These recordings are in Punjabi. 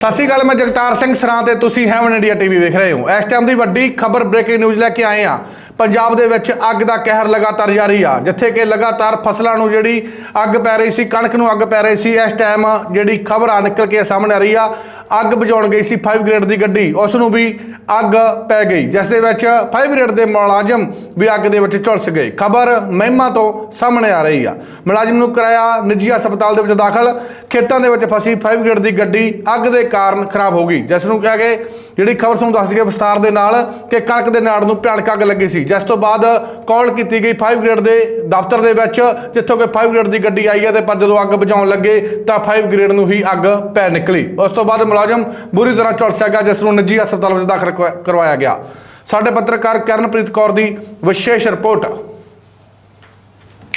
ਸਤਿ ਸ਼੍ਰੀ ਅਕਾਲ, ਮੈਂ ਜਗਤਾਰ ਸਿੰਘ ਸਰਾਂ ਤੇ ਤੁਸੀਂ ਹੈਵਨ ਇੰਡੀਆ ਟੀਵੀ ਵੇਖ ਰਹੇ ਹੋ। ਇਸ ਟਾਈਮ ਦੀ ਵੱਡੀ ਖਬਰ ਬ੍ਰੇਕਿੰਗ ਨਿਊਜ਼ ਲੈ ਕੇ ਆਏ ਆ ਪੰਜਾਬ ਦੇ ਵਿੱਚ ਅੱਗ ਦਾ ਕਹਿਰ ਲਗਾਤਾਰ ਜਾਰੀ ਆ, ਜਿੱਥੇ ਕਿ ਲਗਾਤਾਰ ਫਸਲਾਂ ਨੂੰ ਜਿਹੜੀ ਅੱਗ ਪੈ ਰਹੀ ਸੀ, ਕਣਕ ਨੂੰ ਅੱਗ ਪੈ ਰਹੀ ਸੀ, ਇਸ ਟਾਈਮ ਜਿਹੜੀ ਖਬਰ ਆ ਨਿਕਲ ਕੇ ਸਾਹਮਣੇ ਆ ਰਹੀ ਆ, ਅੱਗ ਬੁਝਾਉਣ ਗਈ ਸੀ 5 ਗ੍ਰੇਡ ਦੀ ਗੱਡੀ, ਉਸ ਨੂੰ ਵੀ ਅੱਗ ਪੈ ਗਈ, ਜਿਸ ਦੇ ਵਿੱਚ 5 ਗ੍ਰੇਡ ਦੇ ਮੁਲਾਜ਼ਮ ਵੀ ਅੱਗ ਦੇ ਵਿੱਚ ਝੁਲਸ ਗਏ। ਖਬਰ ਮਹਿਮਾ ਤੋਂ ਸਾਹਮਣੇ ਆ ਰਹੀ ਆ। ਮੁਲਾਜ਼ਮ ਨੂੰ ਕਰਾਇਆ ਨਿੱਜੀ ਹਸਪਤਾਲ ਦੇ ਵਿੱਚ ਦਾਖਲ, ਖੇਤਾਂ ਦੇ ਵਿੱਚ ਫਸੀ 5 ਗ੍ਰੇਡ ਦੀ ਗੱਡੀ ਅੱਗ ਦੇ ਕਾਰਨ ਖਰਾਬ ਹੋ ਗਈ, ਜਿਸ ਨੂੰ ਕਿਹਾ ਕਿ ਜਿਹੜੀ ਖਬਰ ਤੁਹਾਨੂੰ ਦੱਸ ਦਈਏ ਵਿਸਤਾਰ ਦੇ ਨਾਲ ਕਿ ਕਣਕ ਦੇ ਨਾੜ ਨੂੰ ਭਿਆਨਕ ਅੱਗ ਲੱਗੀ ਸੀ। ਜਿਸ ਤੋਂ ਬਾਅਦ ਕਾਲ ਕੀਤੀ ਗਈ 5 ਗ੍ਰੇਡ ਦੇ ਦਫ਼ਤਰ ਦੇ ਵਿੱਚ, ਜਿੱਥੋਂ ਕਿ 5 ਗ੍ਰੇਡ ਦੀ ਗੱਡੀ ਆਈ ਹੈ ਤੇ ਪਰ ਜਦੋਂ ਅੱਗ ਬੁਝਾਉਣ ਲੱਗੇ ਤਾਂ 5 ਗ੍ਰੇਡ ਨੂੰ ਹੀ ਅੱਗ ਪੈ ਨਿਕਲੀ। ਉਸ ਤੋਂ ਬਾਅਦ ਮੁਲਾਜ਼ਮ ਬੁਰੀ ਤਰ੍ਹਾਂ ਝੁਲਸਿਆ ਗਿਆ, ਜਿਸ ਨੂੰ ਨਿੱਜੀ ਹਸਪਤਾਲ ਵਿੱਚ ਦਾਖਲ ਕਰਵਾਇਆ ਗਿਆ। ਸਾਡੇ ਪੱਤਰਕਾਰ ਕਰਨਪ੍ਰੀਤ ਕੌਰ ਦੀ ਵਿਸ਼ੇਸ਼ ਰਿਪੋਰਟ।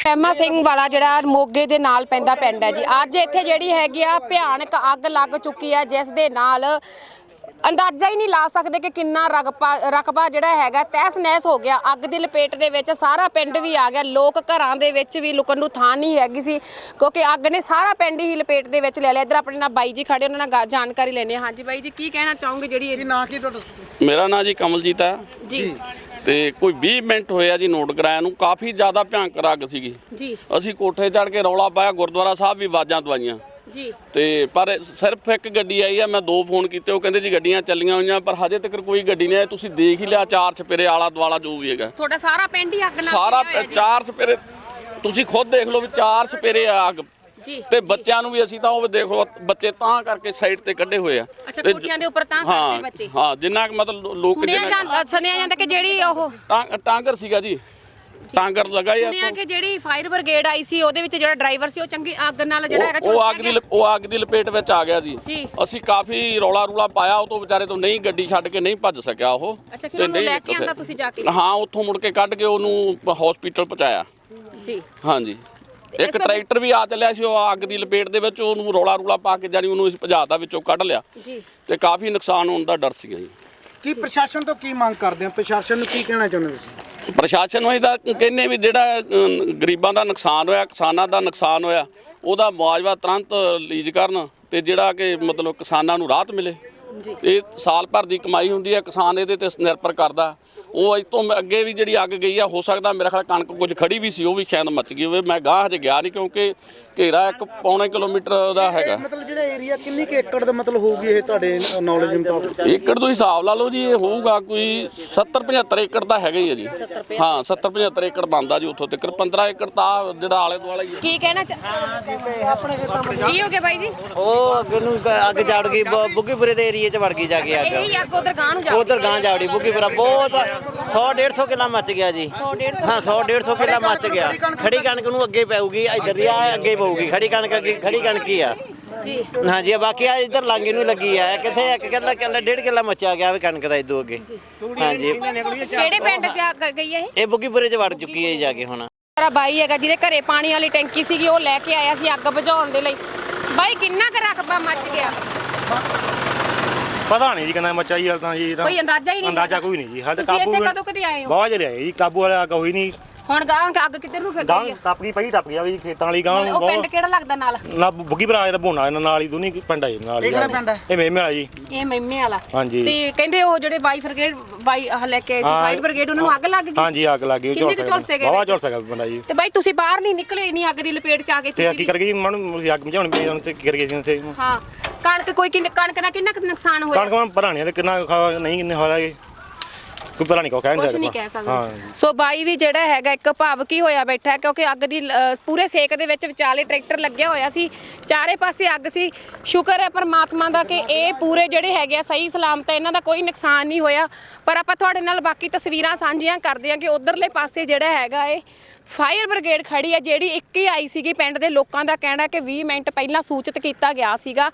ਐਮਾ ਸਿੰਘ ਵਾਲਾ ਜਿਹੜਾ ਮੋਗੇ ਦੇ ਨਾਲ ਪੈਂਦਾ ਪਿੰਡ ਹੈ ਜੀ। ਅੱਜ ਇੱਥੇ ਜਿਹੜੀ ਹੈਗੀ ਆ ਭਿਆਨਕ ਅੱਗ ਲੱਗ ਚੁੱਕੀ ਹੈ, ਜਿਸ ਦੇ ਨਾਲ ਅੰਦਾਜ਼ਾ ਹੀ ਨਹੀਂ ਲਾ ਸਕਦੇ ਕਿ ਕਿੰਨਾ ਰਕਬਾ ਰਕਬਾ ਜਿਹੜਾ ਹੈਗਾ ਤਹਿਸ ਨਹਿਸ ਹੋ ਗਿਆ। ਅੱਗ ਦੀ ਲਪੇਟ ਦੇ ਵਿੱਚ ਸਾਰਾ ਪਿੰਡ ਵੀ ਆ ਗਿਆ। ਲੋਕ ਘਰਾਂ ਦੇ ਵਿੱਚ ਵੀ ਲੁਕਣ ਨੂੰ ਥਾਂ ਨਹੀਂ ਹੈਗੀ ਸੀ ਕਿਉਂਕਿ ਅੱਗ ਨੇ ਸਾਰਾ ਪਿੰਡ ਹੀ ਲਪੇਟ ਦੇ ਵਿੱਚ ਲੈ ਲਿਆ। ਇੱਧਰ ਆਪਣੇ ਨਾਲ ਬਾਈ ਜੀ ਖੜੇ ਉਹਨਾਂ ਨਾਲ ਗਾ- ਜਾਣਕਾਰੀ ਲੈਣੇ ਹਾਂਜੀ ਬਾਈ ਜੀ ਕੀ ਕਹਿਣਾ ਚਾਹੋਗੇ ਜਿਹੜੀ ਇਹ- ਨਾਂ ਕੀ ਤੁਹਾਡਾ? ਮੇਰਾ ਨਾਂ ਜੀ ਕਮਲਜੀਤ ਹੈ। ਜੀ। ਤੇ ਕੋਈ 20 ਮਿੰਟ ਹੋਇਆ ਜੀ ਨੋਟ ਕਰਾਇਆ ਨੂੰ। ਕਾਫੀ ਜ਼ਿਆਦਾ ਭਿਆਨਕ ਅੱਗ ਸੀਗੀ। ਜੀ। ਅਸੀਂ ਕੋਠੇ ਚੜ ਕੇ ਰੌਲਾ ਪਾਇਆ ਗੁਰਦੁਆਰਾ ਸਾਹਿਬ ਵੀ ਆਵਾਜ਼ਾਂ ਦਵਾਈਆਂ। ਜੀ। ਤੇ ਪਰ ਸਿਰਫ ਇੱਕ ਗੱਡੀ ਆਈ ਆ ਮੈਂ ਦੋ ਫੋਨ ਕੀਤੇ ਉਹ ਕਹਿੰਦੇ ਜੀ ਗੱਡੀਆਂ ਚੱਲੀਆਂ ਹੋਈਆਂ ਪਰ ਹਜੇ ਤੱਕ ਕੋਈ ਗੱਡੀ ਨਹੀਂ ਆਈ ਤੁਸੀਂ ਦੇਖ ਹੀ ਲਿਆ ਚਾਰ ਚਪੇਰੇ ਆਲਾ ਦਵਾਲਾ ਜੋ ਵੀ ਹੈਗਾ। ਤੁਹਾਡਾ ਸਾਰਾ ਪਿੰਡ ਹੀ ਅੱਗ ਨਾਲ ਸਾਰਾ ਘਿਰਿਆ ਹੋਇਆ ਜੀ। ਚਾਰ ਚਪੇਰੇ ਤੁਸੀਂ ਖੁਦ ਦੇਖ ਲਓ ਵੀ ਚਾਰ ਚਪੇਰੇ ਆ ਅੱਗ। ਜੀ। ਤੇ ਬੱਚਿਆਂ ਨੂੰ ਵੀ ਅਸੀਂ ਤਾਂ ਉਹ ਦੇਖੋ ਬੱਚੇ ਤਾਂ ਕਰਕੇ ਸਾਈਡ ਤੇ ਕੱਢੇ ਹੋਏ ਆ। ਅੱਛਾ ਤੇ ਜ- ਕੋਠਿਆਂ ਦੇ ਉੱਪਰ ਤਾਂ ਹਾਂ ਕਰਦੇ ਬੱਚੇ। ਹਾਂ ਜਿੰਨਾ ਕੁ ਮਤਲਬ ਲੋ- ਲੋਕ ਸੁਣਿਆ ਜਿੰਨਾ ਸੁਣਿਆ ਜਾਂਦਾ ਕਿ ਜਿਹੜੀ ਉਹ ਟਾਂ- ਟਾਂਗਰ ਸੀਗਾ ਜੀ। ਟਾਂਗਰ ਲਗਾ ਹੀ ਸੁਣਿਆ ਕਿ ਜਿਹੜੀ ਫਾਇਰ ਬ੍ਰਿਗੇਡ ਆਈ ਸੀ ਉਹਦੇ ਵਿੱਚ ਜਿਹੜਾ ਡਰਾਈਵਰ ਸੀ ਉਹ ਚੰਗੀ ਅੱਗ ਨਾਲ ਜਿਹੜਾ ਹੈਗਾ ਉਹ- ਅੱਗ ਦੀ ਉਹ ਅੱਗ ਦੀ ਲਪੇਟ ਵਿੱਚ ਆ ਗਿਆ ਜੀ। ਅਸੀਂ ਕਾਫੀ ਰੌਲਾ ਰੂਲਾ ਪਾਇਆ ਉਹ ਤੋਂ ਵਿਚਾਰੇ ਤੋਂ ਨਹੀਂ ਗੱਡੀ ਛੱਡ ਕੇ ਨਹੀਂ ਭੱਜ ਸਕਿਆ ਉਹ। ਅੱਛਾ, ਫਿਰ ਤੇ ਨਹੀਂ ਲੈ ਕੇ ਆਂਦਾ ਤੁਸੀਂ ਜਾ ਕੇ? ਹਾਂ ਉੱਥੋਂ ਮੁੜ ਕੇ ਕੱਢ ਕੇ ਉਹਨੂੰ ਹਸਪੀਟਲ ਪਹੁੰਚਾਇਆ। ਜੀ। ਹਾਂਜੀ। ਤੇ ਇੱਕ ਤੋਂ- ਟਰੈਕਟਰ ਵੀ ਆ ਚੱਲਿਆ ਸੀ ਉਹ ਅੱਗ ਦੀ ਲਪੇਟ ਦੇ ਵਿੱਚ ਉਹਨੂੰ ਰੌਲਾ ਰੂਲਾ ਪਾ ਕੇ ਜਾਨੀ ਉਹਨੂੰ ਇਸ ਭਜਾਤਾ ਵਿੱਚੋਂ ਕੱਢ ਲਿਆ। ਜੀ। ਤੇ ਕਾਫੀ ਨੁਕਸਾਨ ਹੋਣ ਦਾ ਡਰ ਸੀਗਾ ਜੀ। ਕੀ ਪ੍ਰਸ਼ਾਸਨ ਤੋਂ ਕੀ ਮੰਗ ਕਰਦੇ ਆ ਪ੍ਰਸ਼ਾਸਨ ਨੂੰ ਕੀ ਕਹਿਣਾ ਚਾਹੁੰਦੇ ਤੁਸੀਂ? ਪ੍ਰਸ਼ਾਸਨ ਨੂੰ ਇਹਦਾ ਕਹਿੰਦੇ ਵੀ ਜਿਹੜਾ ਗਰੀਬਾਂ ਦਾ ਨੁਕਸਾਨ ਹੋਇਆ ਕਿਸਾਨਾਂ ਦਾ ਨੁਕਸਾਨ ਹੋਇਆ ਉਹਦਾ ਮੁਆਵਜ਼ਾ ਤੁਰੰਤ ਰਿਲੀਜ਼ ਕਰਨ ਤੇ ਜਿਹੜਾ ਕਿ ਮਤਲਬ ਕਿਸਾਨਾਂ ਨੂੰ ਰਾਹਤ ਮਿਲੇ। ਜੀ। ਇਹ ਸਾਲ ਭਰ ਦੀ ਕਮਾਈ ਹੁੰਦੀ ਹੈ ਕਿਸਾਨ ਇਹਦੇ ਤੇ ਨਿਰਭਰ ਕਰਦਾ। ਉਹ ਅੱਜ ਤੋਂ ਅੱਗੇ ਵੀ ਜਿਹੜੀ ਅੱਗ ਗਈ ਆ ਹੋ ਸਕਦਾ ਮੇਰਾ ਖਿਆਲ ਕਣਕ ਕੁਝ ਖੜੀ ਵੀ ਸੀ ਉਹ ਵੀ ਸ਼ਾਇਦ ਮੱਚ ਗਈ ਹੋਵੇ। ਮੈਂ ਗਾਹ ਹਜੇ ਗਿਆ ਨਹੀਂ ਕਿਉਂਕਿ ਘੇਰਾ ਇੱਕ ਪੌਣੇ ਕਿਲੋਮੀਟਰ ਦਾ ਹੈਗਾ। ਮਤਲਬ ਜਿਹੜਾ ਏਰੀਆ ਕਿੰਨੀ ਕੁ ਏਕੜ ਦਾ ਮਤਲਬ ਹੋਊਗੀ ਇਹ ਤੁਹਾਡੇ ਨੌਲੇਜ ਮੁਤਾਬਕ? ਏਕੜ ਤੋਂ ਹਿਸਾਬ ਲਾ ਲਓ ਜੀ ਇਹ ਹੋਊਗਾ ਕੋਈ 70 75 ਏਕੜ ਤਾਂ ਹੈਗਾ ਹੀ ਹੈ ਜੀ। ਹਾਂ 70 75 ਏਕੜ ਬਣਦਾ ਜੀ ਉੱਥੋਂ ਤੱਕ। 15 ਏਕੜ ਤਾਂ ਜਿਹੜਾ ਆਲੇ ਦੁਆਲੇ ਹੀ ਹੈ ਕੀ ਕਹਿਣਾ ਚਾ- ਕੀ ਹੋ ਗਿਆ ਬਾਈ ਜੀ? ਉਹ ਅੱਗ ਨੂੰ ਅੱਗ ਜੜ ਗਈ ਬੁੱਗੀਪੁਰੇ ਦੇ ਏਰੀਏ 'ਚ ਵੜ ਗਈ ਜਾ ਕੇ ਅੱਗ। ਇਹੀ ਅੱਗ ਉਧਰ ਗਾਂ ਨੂੰ ਜਾ ਉਧਰ ਗਾਂ ਜਾਵੜੀ ਬੁੱਗੀਪੁਰਾ ਬਹੁਤ 100 150 ਕਿੱਲਾ ਮੱਚ ਗਿਆ ਜੀ। 100 150 ਹਾਂ 100 150 ਕਿੱਲਾ ਮੱਚ ਗਿਆ। ਖੜੀ ਕਣਕ ਨੂੰ ਅੱਗੇ ਪਊਗੀ ਇੱਧਰ ਦੀ ਆ ਅੱਗੇ ਪਊਗੀ। ਖੜੀ ਕਣਕ ਅੱਗੇ ਖੜੀ ਕਣਕ ਹੀ ਆ। ਜੀ। ਹਾਂਜੀ ਬਾਕੀ ਆ ਇੱਧਰ ਲਾਂਗੇ ਨੂੰ ਲੱਗੀ ਆ। ਕਿੱਥੇ ਇੱਕ ਕਿੱਲਾ ਕਿੱਲਾ ਡੇਢ ਕਿੱਲਾ ਮੱਚਿਆ ਗਿਆ ਵੀ ਕਣਕ ਦਾ ਇਦੋਂ ਅੱਗੇ। ਹਾਂਜੀ। ਕਿਹੜੇ ਪਿੰਡ ਚ ਅੱਗ ਗਈ ਹੈ ਇਹ? ਇਹ ਬੁੱਗੀਪੁਰੇ 'ਚ ਵੜ ਚੁੱਕੀ ਹੈ ਜਾ ਕੇ ਹੁਣ। ਮੇਰਾ ਬਾਈ ਹੈਗਾ ਜਿਹਦੇ ਘਰੇ ਪਾਣੀ ਵਾਲੀ ਟੈਂਕੀ ਸੀਗੀ ਉਹ ਲੈ ਕੇ ਆਇਆ ਸੀ ਅੱਗ ਬੁਝਾਉਣ ਦੇ ਲਈ। ਬਾਈ ਕਿੰਨਾ ਕੁ ਰਕਬਾ ਮੱਚ ਗਿਆ? ਪਤਾ ਨਹੀਂ ਜੀ ਕਿੰਨਾ ਮੱਚਾ ਜੀ ਹਾਲ ਤਾਂ ਜੀ ਇਹ ਤਾਂ ਕੋਈ ਅੰਦਾਜ਼ਾ ਹੀ ਨਹੀਂ ਅੰਦਾਜ਼ਾ। ਕੋਈ ਨਹੀਂ ਜੀ। ਹਾਲ ਤਾਂ ਤੁਸੀਂ ਕਾਬੂ ਇੱਥੇ ਕਦੋਂ ਕਦੇ ਆਏ ਹੋ? ਬਹੁਤ ਜਰੇ ਆਏ ਜੀ। ਕਾਬੂ ਵਾਲਾ ਕੋਈ ਨਹੀਂ। ਹੁਣ ਗਾਂ ਅੱਗ ਕਿੱਧਰ ਨੂੰ ਫਿਰ ਗਾਂ ਗਈ ਪਈ ਟੱਪ ਗਿਆ ਵੀ ਖੇਤਾਂ ਵਾਲੀ ਗਾਂ ਉਹ ਪਿੰਡ ਬਹੁਤ ਕਿਹੜਾ ਲੱਗਦਾ ਨਾਲ? ਨਾ ਬੁੱਗੀ ਭਰਾ ਇਹਦਾ ਬੋਨਾ ਇਹਨਾਂ ਨਾਲ ਹੀ ਦੋਨੀ ਪਿੰਡ ਆ ਜੀ ਨਾਲ ਹੀ ਇਹ ਕਿਹੜਾ ਪਿੰਡ ਹੈ? ਇਹ ਮੇਮੇ ਵਾਲਾ ਜੀ। ਇਹ ਮੈਮੇ ਵਾਲਾ। ਹਾਂਜੀ। ਤੇ ਕਹਿੰਦੇ ਉਹ ਜਿਹੜੇ ਬਾਈ ਬ੍ਰਿਗੇਡ ਬਾਈ ਆਹ ਲੈ ਕੇ ਆਏ ਸੀ ਹਾਂ। ਫਾਇਰ ਬ੍ਰਿਗੇਡ ਉਹਨਾਂ ਨੂੰ ਅੱਗ ਲੱਗ ਗਈ? ਹਾਂਜੀ ਅੱਗ ਲੱਗ ਗਈ ਕਿੰਨੇ ਕੁ ਝੁਲਸੇ ਗਏ। ਬਹੁਤ ਵਿੱਚ? ਝੁਲਸ ਗਿਆ ਬੰਦਾ ਜੀ। ਤੇ ਬਾਈ ਤੁਸੀਂ ਬਾਹਰ ਨਹੀਂ ਨਿਕਲੇ ਨਹੀਂ ਅੱਗ ਦੀ ਲਪੇਟ ਚ ਆ ਗਏ ਤੇ ਤੁਸੀਂ ਕੀ ਕਰ ਗਈ ਮਨ ਅੱਗ ਮਝਾਉਣ ਪਈ ਉਹਨਾਂ ਤੇ ਕੀ ਕਰ ਗਈ ਸੀ ਉੱਥੇ? ਹਾਂ ਕਣਕ ਕੋਈ ਕਿੰਨ ਕਣਕ ਦਾ ਕਿੰਨਾ ਕੁ ਨੁਕਸਾਨ ਹੋਇਆ? ਕਣਕ ਮੈਂ ਭਰਾਣੀਆਂ ਤੇ ਕਿੰਨਾ ਖਾ- ਨਹੀਂ ਕਿੰਨੇ ਹੋਇਆ ਜੀ ਕੋਈ ਭਰਾ ਨਹੀਂ ਕੋ ਕਹਿ ਨਹੀਂ ਕੁਝ ਨਹੀਂ ਕਹਿ ਸਕਦੇ। ਹਾਂ। ਸੋ ਬਾਈ ਵੀ ਜਿਹੜਾ ਹੈਗਾ ਇੱਕ ਭਾਵਕ ਹੀ ਹੋਇਆ ਬੈਠਾ ਕਿਉਂਕਿ ਅੱਗ ਦੀ ਅ, ਪੂਰੇ ਸੇਕ ਦੇ ਵਿੱਚ ਵਿਚਾਲੇ ਟਰੈਕਟਰ ਲੱਗਿਆ ਹੋਇਆ ਸੀ ਚਾਰੇ ਪਾਸੇ ਅੱਗ ਸੀ। ਸ਼ੁਕਰ ਹੈ ਪਰਮਾਤਮਾ ਦਾ ਕਿ ਇਹ ਪੂਰੇ ਜਿਹੜੇ ਹੈਗੇ ਆ ਸਹੀ ਸਲਾਮਤ ਹੈ, ਇਹਨਾਂ ਦਾ ਕੋਈ ਨੁਕਸਾਨ ਨਹੀਂ ਹੋਇਆ। ਪਰ ਆਪਾਂ ਤੁਹਾਡੇ ਨਾਲ ਬਾਕੀ ਤਸਵੀਰਾਂ ਸਾਂਝੀਆਂ ਕਰਦੇ ਹਾਂ ਕਿ ਉਧਰਲੇ ਪਾਸੇ ਜਿਹੜਾ ਹੈਗਾ ਏ ਫਾਇਰ ਬ੍ਰਿਗੇਡ ਖੜੀ ਹੈ, ਜਿਹੜੀ ਇੱਕ ਹੀ ਆਈ ਸੀਗੀ। ਪਿੰਡ ਦੇ ਲੋਕਾਂ ਦਾ ਕਹਿਣਾ ਕਿ 20 ਮਿੰਟ ਪਹਿਲਾਂ ਸੂਚਿਤ ਕੀਤਾ ਗਿਆ ਸੀਗਾ।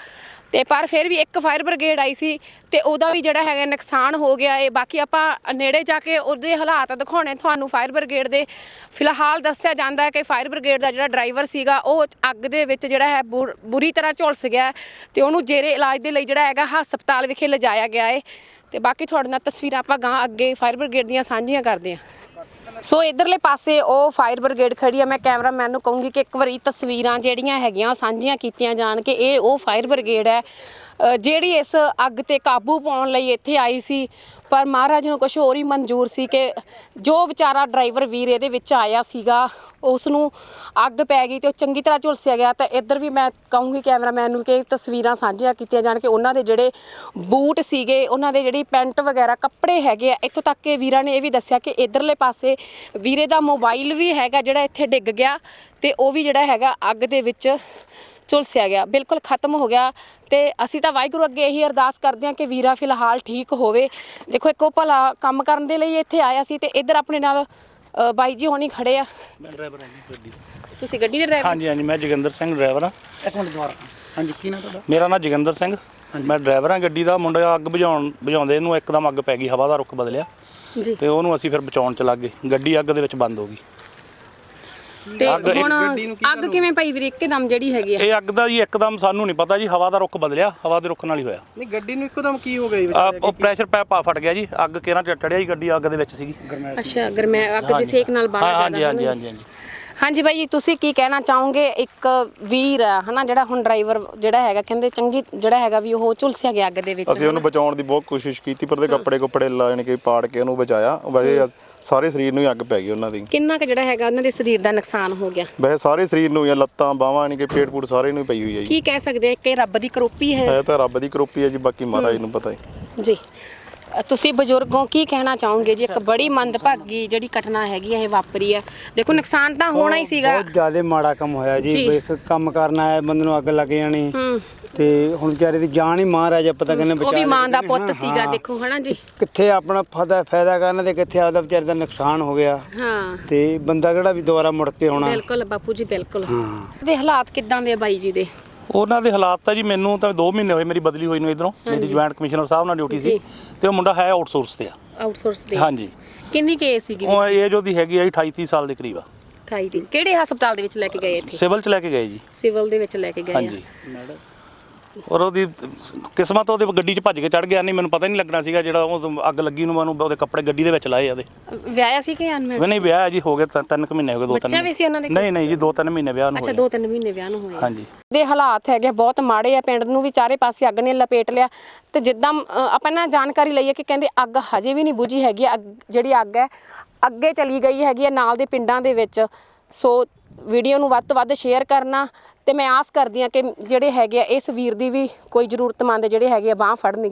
ਤੇ ਪਰ ਫਿਰ ਵੀ ਇੱਕ ਫਾਇਰ ਬ੍ਰਿਗੇਡ ਆਈ ਸੀ ਤੇ ਉਹਦਾ ਵੀ ਜਿਹੜਾ ਹੈਗਾ ਨੁਕਸਾਨ ਹੋ ਗਿਆ ਏ। ਬਾਕੀ ਆਪਾਂ ਨੇੜੇ ਜਾ ਕੇ ਉਹਦੇ ਹਾਲਾਤ ਦਿਖਾਉਣੇ। ਤੁਹਾਨੂੰ ਫਾਇਰ ਬ੍ਰਿਗੇਡ ਦੇ ਫਿਲਹਾਲ ਦੱਸਿਆ ਜਾਂਦਾ ਹੈ ਕਿ ਫਾਇਰ ਬ੍ਰਿਗੇਡ ਦਾ ਜਿਹੜਾ ਡਰਾਈਵਰ ਸੀਗਾ, ਉਹ ਅੱਗ ਦੇ ਵਿੱਚ ਜਿਹੜਾ ਹੈ ਬੁਰ- ਬੁਰੀ ਤਰ੍ਹਾਂ ਝੁਲਸ ਗਿਆ ਹੈ ਤੇ ਉਹਨੂੰ ਜੇਰੇ ਇਲਾਜ ਦੇ ਲਈ ਜਿਹੜਾ ਹੈਗਾ ਹਸਪਤਾਲ ਵਿਖੇ ਲਿਜਾਇਆ ਗਿਆ ਏ। ਤੇ ਬਾਕੀ ਤੁਹਾਡੇ ਨਾਲ ਤਸਵੀਰਾਂ ਆਪਾਂ ਗਾਂ ਅੱਗੇ ਫਾਇਰ ਬ੍ਰਿਗੇਡ ਦੀਆਂ ਸਾਂਝੀਆਂ ਕਰਦੇ ਹਾਂ ਸੋ ਇਧਰਲੇ ਪਾਸੇ ਉਹ ਫਾਇਰ ਬ੍ਰਿਗੇਡ ਖੜੀ ਆ। ਮੈਂ ਕੈਮਰਾਮੈਨ ਨੂੰ ਕਹੂੰਗੀ ਕਿ ਇੱਕ ਵਾਰੀ ਤਸਵੀਰਾਂ ਜਿਹੜੀਆਂ ਹੈਗੀਆਂ ਸਾਂਝੀਆਂ ਕੀਤੀਆਂ ਜਾਣ ਕਿ ਇਹ ਉਹ ਫਾਇਰ ਬ੍ਰਿਗੇਡ ਹੈ ਜਿਹੜੀ ਇਸ ਅੱਗ ਤੇ ਕਾਬੂ ਪਾਉਣ ਲਈ ਇੱਥੇ ਆਈ ਸੀ। ਪਰ ਮਹਾਰਾਜ ਨੂੰ ਕੁਝ ਹੋਰ ਹੀ ਮਨਜ਼ੂਰ ਸੀ ਕਿ ਜੋ ਵਿਚਾਰਾ ਡਰਾਈਵਰ ਵੀਰ ਇਹਦੇ ਵਿੱਚ ਆਇਆ ਸੀਗਾ ਉਸ ਨੂੰ ਅੱਗ ਪੈ ਗਈ ਤੇ ਉਹ ਚੰਗੀ ਤਰ੍ਹਾਂ ਝੁਲਸਿਆ ਗਿਆ। ਤਾਂ ਇੱਧਰ ਵੀ ਮੈਂ ਕਹੂੰਗੀ ਕੈਮਰਾਮੈਨ ਨੂੰ ਕਿ ਤਸਵੀਰਾਂ ਸਾਂਝੀਆਂ ਕੀਤੀਆਂ ਜਾਣ ਕਿ ਉਹਨਾਂ ਦੇ ਜਿਹੜੇ ਬੂਟ ਸੀਗੇ, ਉਹਨਾਂ ਦੇ ਜਿਹੜੀ ਪੈਂਟ ਵਗੈਰਾ, ਕੱਪੜੇ ਹੈਗੇ ਆ, ਇੱਥੋਂ ਤੱਕ ਕਿ ਵੀਰਾਂ ਨੇ ਇਹ ਵੀ ਦੱਸਿਆ ਕਿ ਇਧਰਲੇ ਪਾਸੇ ਵੀਰੇ ਦਾ ਮੋਬਾਈਲ ਵੀ ਹੈਗਾ ਜਿਹੜਾ ਇੱਥੇ ਡਿੱਗ ਗਿਆ ਤੇ ਉਹ ਵੀ ਜਿਹੜਾ ਹੈਗਾ ਅੱਗ ਦੇ ਵਿੱਚ ਝੁਲਸਿਆ ਗਿਆ। ਬਿਲਕੁਲ ਖਤਮ ਹੋ ਗਿਆ ਤੇ ਅਸੀਂ ਤਾਂ ਵਾਹਿਗੁਰੂ ਅੱਗੇ ਇਹੀ ਅਰਦਾਸ ਕਰਦੇ ਹਾਂ ਕਿ ਵੀਰਾ ਫਿਲਹਾਲ ਠੀਕ ਹੋਵੇ। ਦੇਖੋ ਇੱਕੋ ਭਲਾ ਕੰਮ ਕਰਨ ਦੇ ਲਈ ਇੱਥੇ ਆਇਆ ਸੀ ਤੇ ਇੱਧਰ ਆਪਣੇ ਨਾਲ ਅ, ਬਾਈ ਜੀ ਹੋਣੀ ਖੜੇ ਆ। ਮੈਂ ਡਰਾਈਵਰ ਹਾਂ ਜੀ ਗੱਡੀ ਦਾ। ਤੁਸੀਂ ਗੱਡੀ ਦੇ ਡਰਾਈਵਰ ਹਾਂਜੀ ਹਾਂਜੀ ਮੈਂ ਜੋਗਿੰਦਰ ਸਿੰਘ ਡਰਾਈਵਰ ਹਾਂ। ਇੱਕ ਮਿੰਟ ਦੁਬਾਰਾ। ਹਾਂਜੀ ਕੀ ਨਾਮ ਤੁਹਾਡਾ? ਮੇਰਾ ਨਾਮ ਜੋਗਿੰਦਰ ਸਿੰਘ। ਮੈਂ ਡਰਾਈਵਰ ਹਾਂ ਗੱਡੀ ਦਾ ਮੁੰਡਾ ਅੱਗ ਬੁਝਾਉਣ ਬੁਝਾਉਂਦੇ ਨੂੰ ਇੱਕਦਮ ਅੱਗ ਪੈ ਗਈ ਹਵਾ ਦਾ ਰੁਖ ਬਦਲਿਆ। ਜੀ। ਤੇ ਉਹਨੂੰ ਅਸੀਂ ਫਿਰ ਬਚਾਉਣ ਚ ਲੱਗ ਗਏ। ਗੱਡੀ ਅੱਗ ਦੇ ਵਿੱਚ ਬੰਦ ਹੋ ਗਈ। ਤੇ ਅੱਗ- ਹੁਣ ਅੱਗ ਕਿਵੇਂ ਪਈ ਵੀਰੇ? ਇੱਕਦਮ ਜਿਹੜੀ ਹੈਗੀ ਆ। ਇਹ ਅੱਗ ਦਾ ਜੀ ਇੱਕਦਮ ਸਾਨੂੰ ਨਹੀਂ ਪਤਾ ਜੀ ਹਵਾ ਦਾ ਰੁਖ ਬਦਲਿਆ ਹਵਾ ਦੇ ਰੁਖ ਨਾਲ ਹੀ ਹੋਇਆ। ਨਹੀਂ ਗੱਡੀ ਨੂੰ ਇੱਕਦਮ ਕੀ ਹੋ ਗਿਆ ਜੀ ਆ ਉਹ ਪ੍ਰੈਸ਼ਰ ਪੈਪ ਆ ਫਟ ਗਿਆ ਜੀ ਅੱਗ ਕਿਹਨਾਂ ਚੜਿਆ ਜੀ ਗੱਡੀ ਅੱਗ ਦੇ ਵਿੱਚ ਸੀਗੀ। ਅੱਛਾ ਗਰਮੈ ਅੱਗ ਦੇ ਸੇਕ ਨਾਲ ਬਾਹਰ ਹਾਂ, ਹਾਂਜੀ ਹਾਂਜੀ? ਹਾਂਜੀ ਹਾਂਜੀ। ਹਾਂਜੀ ਬਾਈ ਜੀ ਤੁਸੀਂ ਕੀ ਕਹਿਣਾ ਚਾਹੋਗੇ? ਇੱਕ ਵੀਰ ਆ ਹਨਾ ਜਿਹੜਾ ਹੁਣ ਡਰਾਈਵਰ ਜਿਹੜਾ ਹੈਗਾ ਕਹਿੰਦੇ ਚੰਗੀ ਜਿਹੜਾ ਹੈਗਾ ਵੀ ਉਹ ਝੁਲਸਿਆ ਗਿਆ ਅੱਗ ਦੇ ਵਿੱਚ ਅਸੀਂ ਉਹਨੂੰ ਬਚਾਉਣ ਦੀ ਬਹੁਤ ਕੋਸ਼ਿਸ਼ ਕੀਤੀ ਪਰ ਉਹਦੇ ਕੱਪੜੇ ਕੁੱਪੜੇ ਲਾਣ ਕੇ ਪਾੜ ਕੇ ਉਹਨੂੰ ਬਚਾਇਆ। ਵੈਸੇ ਸਾਰੇ ਸਰੀਰ ਨੂੰ ਹੀ ਅੱਗ ਪੈ ਗਈ ਉਹਨਾਂ ਦੀ। ਕਿੰਨਾ ਕੁ ਜਿਹੜਾ ਹੈਗਾ ਉਹਨਾਂ ਦੇ ਸਰੀਰ ਦਾ ਨੁਕਸਾਨ ਹੋ ਗਿਆ? ਵੈਸੇ ਸਾਰੇ ਸਰੀਰ ਨੂੰ ਹੀ ਆ, ਲੱਤਾਂ ਬਾਹਾਂ ਯਾਨੀ ਕਿ ਪੇਟ ਪੂਟ ਸਾਰੇ ਨੂੰ ਹੀ ਪਈ ਹੋਈ ਹੈ ਜੀ। ਕੀ ਕਹਿ ਸਕਦੇ ਆ ਕਿ ਰੱਬ ਦੀ ਕਰੋਪੀ ਹੈ? ਹੈ ਤਾਂ ਰੱਬ ਦੀ ਕਰੋਪੀ ਹੈ ਜੀ ਬਾਕੀ ਮਹਾਰਾਜ ਨੂੰ ਪਤਾ ਹੈ। ਜੀ। ਤੁਸੀਂ ਬਜ਼ੁਰਗੋਂ ਕੀ ਕਹਿਣਾ ਚਾਹੋਗੇ? ਜੀ ਇੱਕ ਬੜੀ ਮੰਦਭਾਗੀ ਜਿਹੜੀ ਘਟਨਾ ਹੈਗੀ ਇਹ ਵਾਪਰੀ ਆ। ਦੇਖੋ ਨੁਕਸਾਨ ਤਾਂ ਹੋਣਾ ਹੀ ਸੀਗਾ। ਬਹੁਤ ਜ਼ਿਆਦਾ ਮਾੜਾ ਕੰਮ ਹੋਇਆ ਜੀ। ਜੀ। ਵੀ ਇੱਕ ਕੰਮ ਕਰਨ ਆਇਆ ਬੰਦੇ ਨੂੰ ਅੱਗ ਲੱਗ ਜਾਣੀ। ਹੂੰ। ਤੇ ਹੁਣ ਵਿਚਾਰੇ ਦੀ ਜਾਨ ਹੀ ਮਹਾਰਾਜਾ ਪਤਾ ਕਿੰਨੇ ਬਚਾ ਉਹ ਵੀ ਮਾਂ ਦਾ ਪੁੱਤ ਸੀਗਾ ਹਾਂ। ਦੇਖੋ ਹਨਾ ਜੀ। ਕਿੱਥੇ ਆਪਣਾ ਫਾਇਦਾ ਫਾਇਦਾ ਕਰਨ ਤੇ ਕਿੱਥੇ ਆਪਦਾ ਵਿਚਾਰੇ ਦਾ ਨੁਕਸਾਨ ਹੋ ਗਿਆ। ਹਾਂ। ਤੇ ਬੰਦਾ ਕਿਹੜਾ ਵੀ ਦੁਬਾਰਾ ਮੁੜ ਕੇ ਆਉਣਾ। ਬਿਲਕੁਲ ਬਾਪੂ ਜੀ ਬਿਲਕੁਲ। ਦੇ ਹਾਲਾਤ ਕਿਦਾਂ ਦੇ ਆ ਬਾਈ ਜੀ ਦੇ? ਉਹਨਾਂ ਦੇ ਹਾਲਾਤ ਤਾਂ ਜੀ ਮੈਨੂੰ ਤਾਂ 2 ਮਹੀਨੇ ਹੋਏ ਮੇਰੀ ਬਦਲੀ ਹੋਈ ਨੂੰ ਇਧਰੋਂ ਮੇਰੀ ਜੁਆਇੰਟ ਕਮਿਸ਼ਨਰ ਸਾਹਿਬ ਨਾਲ ਡਿਊਟੀ ਸੀ ਜੀ। ਤੇ ਉਹ ਮੁੰਡਾ ਹੈ ਆਊਟਸੋਰਸ ਤੇ ਆ। ਆਊਟਸੋਰਸ ਦੇ ਹਾਂਜੀ। ਕਿੰਨੀ ਕੇਸ ਸੀਗੀ ਉਹ ਏਜ ਉਹਦੀ ਹੈਗੀ ਆ ਜੀ 28 30 ਸਾਲ ਦੇ ਕਰੀਬ ਆ। 28 ਦੀ ਕਿਹੜੇ ਹਸਪਤਾਲ ਦੇ ਵਿੱਚ ਲੈ ਕੇ ਗਏ ਇੱਥੇ? ਸਿਵਲ ਚ ਲੈ ਕੇ ਗਏ ਜੀ। ਸਿਵਲ ਦੇ ਵਿੱਚ ਲੈ ਕੇ ਗਏ ਆ। ਹਾਂਜੀ। ਔਰ ਉਹਦੀ ਕਿਸਮਤ ਉਹਦੇ ਗੱਡੀ 'ਚ ਭੱਜ ਕੇ ਚੜ ਗਿਆ। ਨਹੀਂ ਮੈਨੂੰ ਪਤਾ ਹੀ ਨਹੀਂ ਲੱਗਣਾ ਸੀਗਾ ਜਿਹੜਾ ਉਹ ਅੱਗ ਲੱਗੀ ਨੂੰ ਮੈਨੂੰ ਉਹਦੇ ਕੱਪੜੇ ਗੱਡੀ ਦੇ ਵਿੱਚ ਲਾਏ ਆਦੇ ਵਿਆਹਿਆ ਸੀ ਕਿ ਅਨਮੈਰਿਡ ਨਹੀਂ ਵਿਆਹ ਜੀ ਹੋ ਤਿੰਨ- ਤਿੰਨ ਕੁ ਮਹੀਨੇ ਹੋ ਗਏ ਦੋ ਤਿੰਨ ਬੱਚਾ ਵੀ ਸੀ ਉਹਨਾਂ ਦੇ? ਨਹੀਂ ਨਹੀਂ ਜੀ ਦੋ ਤਿੰਨ ਮਹੀਨੇ ਵਿਆਹ ਨੂੰ ਅੱਛਾ ਹੋਏ 2-3 ਮਹੀਨੇ ਵਿਆਹ ਨੂੰ ਹੋਏ ਆ। ਹਾਂਜੀ। ਦੇ ਹਾਲਾਤ ਹੈਗੇ ਬਹੁਤ ਮਾੜੇ ਆ ਪਿੰਡ ਨੂੰ ਵੀ ਚਾਰੇ ਪਾਸੇ ਅੱਗ ਨੇ ਲਪੇਟ ਲਿਆ। ਤੇ ਜਿੱਦਾਂ ਆਪਾਂ ਨਾ ਜਾਣਕਾਰੀ ਲਈਏ ਕਿ ਕਹਿੰਦੇ ਅੱਗ ਹਜੇ ਵੀ ਨਹੀਂ ਬੁਝੀ ਹੈਗੀ ਜਿਹੜੀ ਅੱਗ ਹੈ ਅੱਗੇ ਚਲੀ ਗਈ ਹੈਗੀ ਹੈ ਨਾਲ ਦੇ ਪਿੰਡਾਂ ਦੇ ਵਿੱਚ। ਸੋ ਵੀਡੀਓ ਨੂੰ ਵੱਧ ਤੋਂ ਵੱਧ ਸ਼ੇਅਰ ਕਰਨਾ ਤੇ ਮੈਂ ਆਸ ਕਰਦੀ ਹਾਂ ਕਿ ਜਿਹੜੇ ਹੈਗੇ ਆ ਇਸ ਵੀਰ ਦੀ ਵੀ ਕੋਈ ਜ਼ਰੂਰਤਮੰਦ ਜਿਹੜੇ ਹੈਗੇ ਆ ਬਾਹ ਫੜਨ